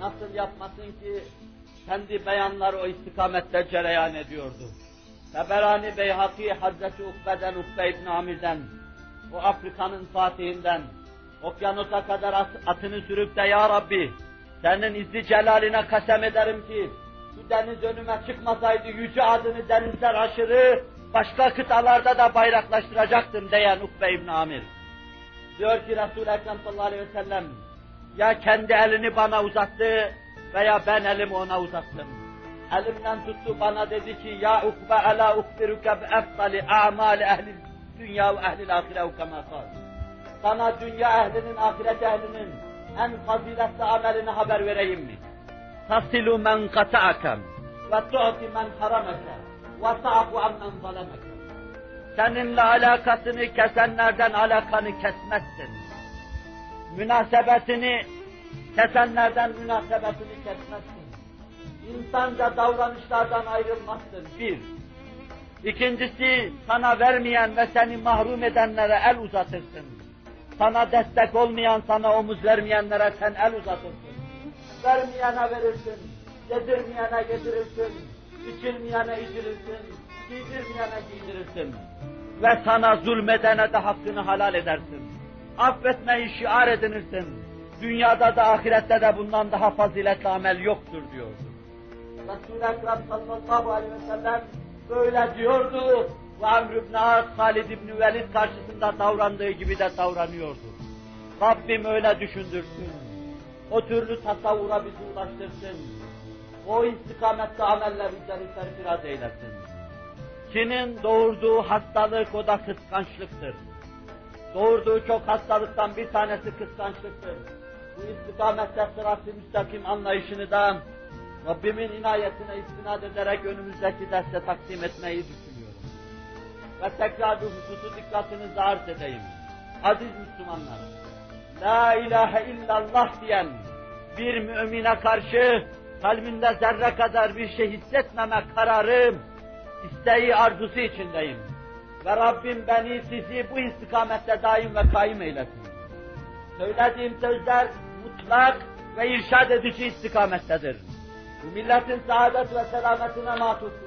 nasıl yapmasın ki kendi beyanları o istikamette cereyan ediyordu. Teberani Beyhaki Hazreti Ukbe'den, Ukbe İbni Amir'den, o Afrika'nın fatihinden, okyanusa kadar atını sürüp de Ya Rabbi, senin izni celaline kasem ederim ki, şu deniz önüme çıkmasaydı yüce adını denizler aşırı, başka kıtalarda da bayraklaştıracaktım diyen Ukbe İbni Amir. Diyor ki Resul-i Ekrem sallallahu aleyhi ve sellem, ya kendi elini bana uzattı veya ben elimi ona uzattım. Elimden tuttu bana dedi ki ya ukbe ala ukbiruke bi efdali a'mali ehli dünya ve ehli ahire kema Sana dünya ehlinin, ahiret ehlinin en faziletli amelini haber vereyim mi? Tasilu men kata'akem ve tu'ti men harameke ve ta'fu ammen zalemeke. Seninle alakasını kesenlerden alakanı kesmezsin. Münasebetini kesenlerden münasebetini kesmezsin. İnsanca davranışlardan ayrılmazsın. Bir. İkincisi, sana vermeyen ve seni mahrum edenlere el uzatırsın. Sana destek olmayan, sana omuz vermeyenlere sen el uzatırsın. Vermeyene verirsin, yedirmeyene yedirirsin, içirmeyene içirirsin, giydirmeyene giydirirsin. Ve sana zulmedene de hakkını halal edersin. Affetmeyi şiar edinirsin. Dünyada da ahirette de bundan daha faziletli amel yoktur diyordu. Resul-i Ekrem sallallahu aleyhi ve sellem böyle diyordu. Ve Amr ibn As, Halid ibn Velid karşısında davrandığı gibi de davranıyordu. Rabbim öyle düşündürsün. O türlü tasavvura bizi ulaştırsın. O istikamette ameller üzeri serfiraz eylesin. Kinin doğurduğu hastalık o da kıskançlıktır. Doğurduğu çok hastalıktan bir tanesi kıskançlıktır. Bu istikamette sırat-ı müstakim anlayışını da Rabbimin inayetine istinad ederek önümüzdeki derste takdim etmeyi düşünüyorum. Ve tekrar bir hususu dikkatinizi arz edeyim. Aziz Müslümanlar, La ilahe illallah diyen bir mümine karşı kalbinde zerre kadar bir şey hissetmeme kararım, isteği arzusu içindeyim. Ve Rabbim beni sizi bu istikamette daim ve kaim eylesin. Söylediğim sözler mutlak ve irşad edici istikamettedir. Bu milletin saadet ve selametine matuftur.